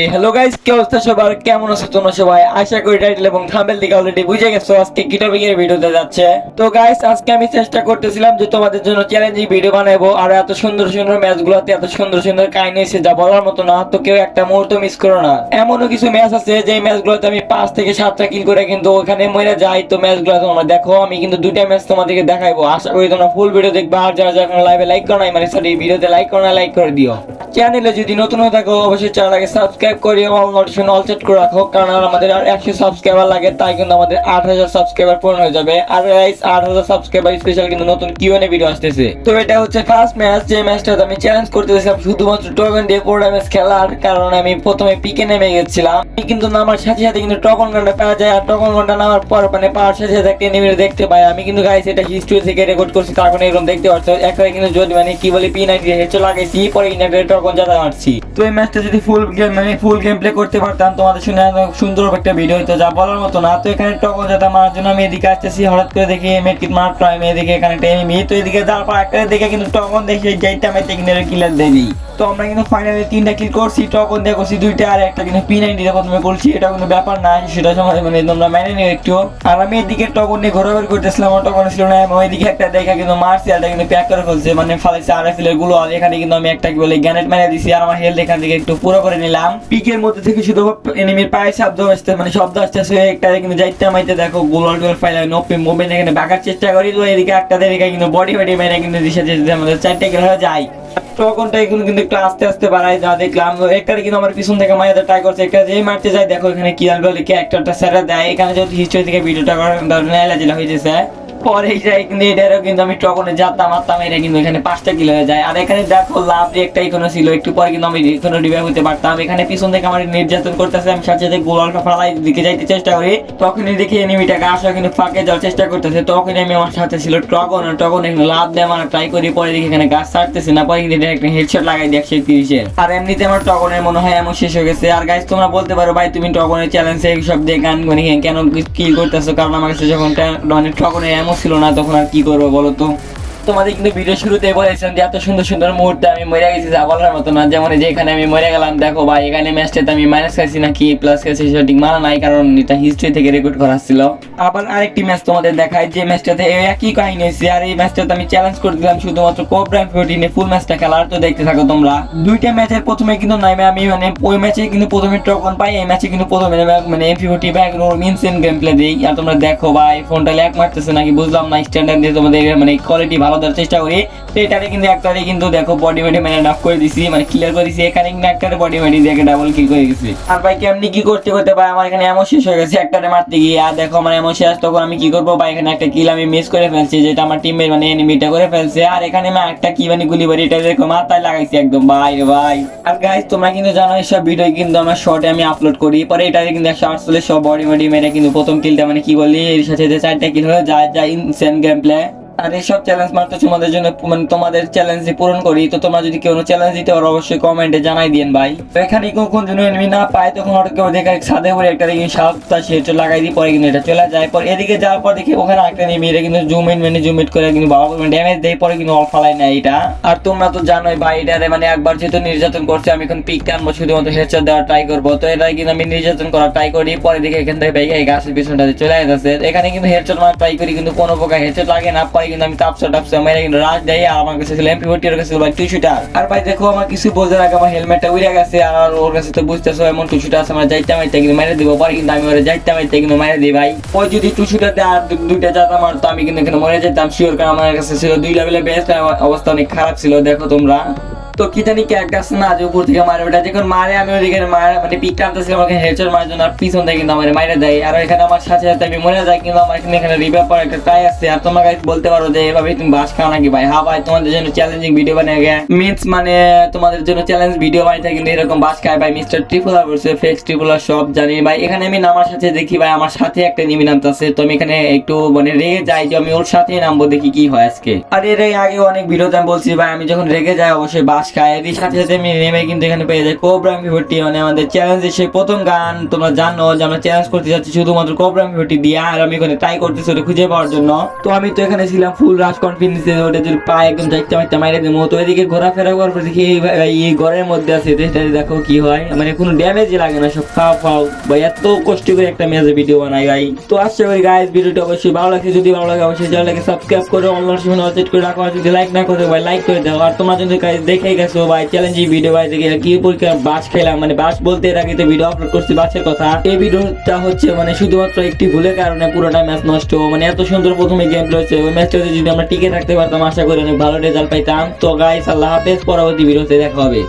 এই hello guys কি অবস্থা সবার? কেমন আছো তোমরা সবাই? আশা করি টাইটেল এবং থাম্বনেল থেকে অলরেডি বুঝে গেছো আজকে কি টপিকের ভিডিওতে যাচ্ছে। তো গাইস আজকে আমি চেষ্টা করতেছিলাম যে তোমাদের জন্য চ্যালেঞ্জিং ভিডিও বানাবো, আর এত সুন্দর সুন্দর ম্যাচগুলোতে এত সুন্দর সুন্দর কাহিনী এসে যা বলার মতো না, তো কেউ একটা মুহূর্ত মিস করো না। এমনও কিছু ম্যাচ আছে যে ম্যাচগুলোতে আমি পাঁচ থেকে সাতটা কিল করে কিন্তু ওখানে মরে যাই, তো ম্যাচগুলো তোমরা দেখো, আমি কিন্তু দুইটা ম্যাচ তোমাদেরকে দেখাইবো। আশা করি তোমরা ফুল ভিডিও দেখবা, আর যারা যারা লাইভে লাইক করো নাই মানে সরি ভিডিওতে লাইক করো না লাইক করে দিও। চ্যানেলে যদি নতুন হয়ে থাকো, অবশ্যই চ্যানেলটাকে সাবস্ক্রাইব করে অল নোটিফিকেশন অল সেট করে রাখো, কারণ আমাদের আর একশো সাবস্ক্রাইবার লাগে, তাই কিন্তু আমাদের আট হাজার সাবস্ক্রাইবার পূরণ হয়ে যাবে। আর গাইস আট হাজার সাবস্ক্রাইবার স্পেশাল কিন্তু নতুন কিউএনএ ভিডিও আসতেছে। তো এটা হচ্ছে ফার্স্ট ম্যাচ যে ম্যাচটাতে আমি চ্যালেঞ্জ করতেছিলাম শুধুমাত্র টোকেন দিয়ে পুরো ম্যাচ খেলার কারণ আমি প্রথমে পিকে নেমে গেছিলাম। আমি কিন্তু নামার সাথে সাথে কিন্তু টকন ঘণ্টা পাওয়া যায়, আর টকন ঘণ্টা নামার পর মানে পাওয়ার সাথে সাথে একটা এনিমি দেখতে পাই। আমি কিন্তু গাইস এটা হিস্ট্রি থেকে রেকর্ড করছি কারণে এরকম দেখতে পাচ্ছ একটা কিন্তু যদি মানে কি বলে পি নাইনটি হেডশট লাগাইছি পরে কিন্তু টকন মারছি তো এই ম্যাচটা যদি ফুল গেম মানে ফুল গেম প্লে করতে পারতাম, তোমাদের শুনে সুন্দর একটা ভিডিও হতো যা বলার মতো না। তো এখানে টকন জাতা মারার জন্য আমি এদিকে আসতেছি, হঠাৎ করে দেখি মেটকিট মারার টাইম এদিকে এখানে একটা এনিমি তো এদিকে যাওয়ার পর একটা দেখে কিন্তু টকন দেখে যাইতে আমি টেকনিক্যাল কিলার দেবি তো আমরা কিন্তু ফাইনালি তিনটা কিল করছি দিয়ে করছি দুইটা আর একটা কিন্তু পি নাইনটি প্রথমে করছি, এটা কোনো ব্যাপার না সেটা সময় মানে তোমরা মেনে নিও একটু। আর আমি এদিকে টকন নিয়ে ঘোরাঘুরি করতেছিলাম, আমার টকন ছিল না আমি ওইদিকে একটা দেখা কিন্তু মারছি, আর কিন্তু প্যাক করে ফেলছে মানে ফালাইছে আর এফগুলো, আর এখানে কিন্তু আমি একটা কি বলে গ্যানেট মেরে দিছি, আর আমার হেলথ এখান থেকে একটু পুরো করে নিলাম। পিকের মধ্যে থেকে শুধু এনিমির পায়ে, শব্দ আসছে মানে শব্দ আসতেছে, একটা কিন্তু যাইতে মাইতে দেখো গোল গোল ফাইল নোপে মোবাইল এখানে বাঁকার চেষ্টা করি, তো এদিকে একটা দেখে কিন্তু বডি বডি মেরে কিন্তু দিশে আমাদের চারটে হয়ে যায়। তখনটা এগুলো কিন্তু একটু আস্তে আস্তে বাড়াই যা দেখলাম। একটা কিন্তু আমার পিছন থেকে মায়েদের ট্রাই করছে। একটা যেই মারতে যায়, দেখো এখানে কি আনবে লিখে একটা সেরা দেয়। এখানে যদি হিস্ট্রি থেকে ভিডিওটা করার নেলা জেলা হয়ে যেছে পরে এটারও কিন্তু আমি টকনে যেতাম মারতাম এটা কিন্তু এখানে পাঁচটা কিলো হয়ে যায়। আর এখানে দেখো, লাভ একটা ইকোনো ছিল, একটু পরে কিন্তু আমি ইকোনো রিভাইভ হতে পারতাম। এখানে পিছন থেকে আমার নির্যাতন করতেছে, আমি সাথে সাথে গোলালটা ফালাই দিকে যাইতে চেষ্টা করি। তখনই দেখি এনিমিটাকে আসা কিন্তু ফাঁকে যাওয়ার চেষ্টা করতেছে। তখনই আমি আমার সাথে ছিল টকন টকন এখানে লাভ দিয়ে আমার ট্রাই করি, পরে দেখি এখানে গাছ ছাড়তেছে না। পরে কিন্তু একটা হেডশট লাগাই দিই একশো তিরিশের। আর এমনিতে আমার টকনের মনে হয় এমন শেষ হয়ে গেছে। আর গাইজ তোমরা বলতে পারো, ভাই, তুমি টকনের চ্যালেঞ্জে এইসব দিয়ে গান গুনি কেন কিল করতেছো? কারণ আমার কাছে যখন মানে টকনের এমন ছিল না তখন আর কি করব বলো তো? তোমাদের কিন্তু ভিডিও শুরুতে বলেছিলাম যে এত সুন্দর সুন্দর মুহূর্তে আমি মরে গেছি, যা বলার মতো না। যেমন এই যে এখানে আমি মরে গেলাম, দেখো ভাই, এখানে ম্যাচটাতে আমি মাইনাস খাইছি নাকি প্লাস খাইছি সেটা ঠিক মানা নাই, কারণ এটা হিস্ট্রি থেকে রেকর্ড করা ছিল। আবার আরেকটি ম্যাচ তোমাদের দেখাই, যে ম্যাচটাতে এই একই কাহিনী হয়েছে, আর এই ম্যাচটাতে আমি চ্যালেঞ্জ করে দিলাম শুধুমাত্র কোবরাম ফোরটিনে ফুল ম্যাচটা খেলার তো দেখতে থাকো তোমরা, দুইটা ম্যাচের প্রথমে কিন্তু নামে আমি মানে ওই ম্যাচে কিন্তু প্রথমে টকন পাই, এই ম্যাচে কিন্তু প্রথমে মানে MP forty bag insane game play দিই। আর তোমরা দেখো ভাই ফোনটা ল্যাক মারতেছে নাকি, বুঝলাম না স্ট্যান্ডার্ড দিয়ে তোমাদের মানে কোয়ালিটি ভালো দেওয়ার চেষ্টা করি। তো এটারে কিন্তু একটারে কিন্তু দেখো বডি মেডি মানে নাফ করে দিছি মানে ক্লিয়ার করে দিছি। এখানে কিন্তু একটারে বডি মেডি দেখে ডাবল কিল করে গেছি। আর ভাই, কেমনি কি করতে করতে ভাই, আমার এখানে এমন শেষ হয়ে গেছে একটারে মারতে গিয়ে। আর দেখো, আমার এমন শেষ, তখন আমি কি করব ভাই, এখানে একটা কিল আমি মিস করে ফেলছি, যেটা আমার টিমের মানে এনিমিটা করে ফেলছে। আর এখানে আমি একটা কি মানে গুলি বাড়ি এটা দেখো মাথায় লাগাইছি একদম, ভাই ভাই। আর গাইস তোমরা কিন্তু জানো, এইসব ভিডিও কিন্তু আমার শর্টে আমি আপলোড করি। পরে এটারে কিন্তু একশো আটচল্লিশ সব বডি মেডি মেরে কিন্তু প্রথম কিলটা মানে কি বলি, এর সাথে যে চারটা কিল হয়ে যায় যায় ইনসেন গেম প্লে আর এইসব চ্যালেঞ্জ মারতে তোমাদের জন্য মানে তোমাদের চ্যালেঞ্জ পূরণ করি। তো তোমরা যদি কেউ চ্যালেঞ্জ দিতে পারো, অবশ্যই কমেন্টে জানাই দিন ভাই। তো এখানে কখন যেন এনিমি না পায়, তখন হঠাৎ করে দেখে সাদে পরে একটা দেখি সাতটা সে লাগাই দিই পরে কিন্তু এটা চলে যায়। পরে এদিকে যাওয়ার পর দেখি ওখানে একটা এনিমি এটা কিন্তু জুম ইন মানে জুম ইট করে কিন্তু বাবা করে ড্যামেজ দেয়, পরে কিন্তু অল ফালাই না এটা। আর তোমরা তো জানোই ভাই, এটারে মানে একবার যেহেতু নির্যাতন করছে, আমি এখন পিক টানবো, শুধুমাত্র হেডশট দেওয়ার ট্রাই করব। তো এটা কিন্তু আমি নির্যাতন করার ট্রাই করি, পরে দেখে এখান থেকে ভাই এই গাছের পিছনটাতে চলে আসছে এখানে কিন্তু হেডশট মারার ট্রাই করি, কিন্তু কোনো প্রকার হেডশট লাগে না। পরে আমি তাপসা টাপসা মেরে কিন্তু আমার কাছে ওর কাছে ভাই আর ভাই, দেখো, আমার কিছু বোঝার আগে আমার হেলমেটটা উড়ে গেছে, আর ওর কাছে তো বুঝতেছো, এমন আছে, আমার যাইতে কিন্তু মেরে দিব, পরে কিন্তু আমি ওরে যাইতে মাইতে কিন্তু মেরে দিই ভাই। ওই যদি দেয় আর দুইটা জাতা মারতো, আমি কিন্তু এখানে মরে যেতাম শিওর কারণ আমার কাছে ছিল দুই লেভেলে বেস্ট অবস্থা অনেক খারাপ ছিল, দেখো তোমরা। তো কি জানি ক্যারেক্টার আছে না, যে উপর থেকে মারে ওটা। যখন মারে, আমি ওদিকে মারে মানে পিক টানতেছি আমাকে হেডশট মারার জন্য, আর পিছন থেকে কিন্তু আমার মাইরে দেয়। আর এখানে আমার সাথে সাথে আমি মরে যাই, কিন্তু আমার এখানে এখানে রিভাইভ করার একটা ট্রাই আছে। আর তোমরা guys বলতে পারো যে, এভাবে তুমি বাস খাও নাকি ভাই? হ্যাঁ ভাই, তোমাদের জন্য চ্যালেঞ্জিং ভিডিও বানিয়ে গে মিন্স মানে তোমাদের জন্য চ্যালেঞ্জ ভিডিও বানিয়ে থাকি, কিন্তু এরকম বাস খায়। ভাই মিস্টার ট্রিপল বলছে ফেক্স ট্রিপল সব জানি। ভাই, এখানে আমি নামার সাথে দেখি, ভাই, আমার সাথে একটা নিমি নামতেছে। তো আমি এখানে একটু মানে রেগে যাই, যে আমি ওর সাথেই নামবো, দেখি কি হয় আজকে। আর এর আগে অনেক ভিডিওতে আমি বলছি, ভাই, আমি যখন রেগে যাই, অবশ্যই বাস এর সাথে সাথে নেমে কিন্তু এখানে পেয়ে ফিফটি মানে আমাদের চ্যালেঞ্জের সেই প্রথম গান। তোমরা জানো যে আমরা চ্যালেঞ্জ করতে যাচ্ছি শুধুমাত্র ফিফটি দিয়ে, আর আমি এখানে ট্রাই করতেছি ওটা খুঁজে পাওয়ার জন্য। তো আমি তো এখানে ছিলাম ফুল রাশ কনফিডেন্সে ওটা যদি পায়ে একদম মাইতে মাইরে দেবো তো এদিকে ঘোরাফেরা করার পর দেখি এই ঘরের মধ্যে আছে। সেটা দেখো কি হয়। মানে কোনো ড্যামেজই লাগে না, সব ফাও ফাও। ভাই, এত কষ্ট করে একটা মেজে ভিডিও বানাই ভাই। তো আশা করি গাইস ভিডিওটা অবশ্যই ভালো লাগছে। যদি ভালো লাগে, অবশ্যই চ্যানেলটাকে সাবস্ক্রাইব করে। অনলাইন সময় করে রাখো। যদি লাইক না করে, ভাই লাইক করে দাও। আর তোমরা যদি গাইস দেখে গেছো ভাই চ্যালেঞ্জিং ভিডিও ভাই, দেখে কি পরীক্ষা বাস খেলাম মানে বাস বলতে এর আগে তো ভিডিও আপলোড করছি বাসের কথা। এই ভিডিওটা হচ্ছে মানে শুধুমাত্র একটি ভুলের কারণে পুরোটা ম্যাচ নষ্ট। মানে এত সুন্দর প্রথমে গেম রয়েছে, ওই ম্যাচটাতে যদি আমরা টিকে থাকতে পারতাম, আশা করি অনেক ভালো রেজাল্ট পাইতাম। তো গাইস আল্লাহ হাফেজ, পরবর্তী ভিডিওতে দেখা হবে।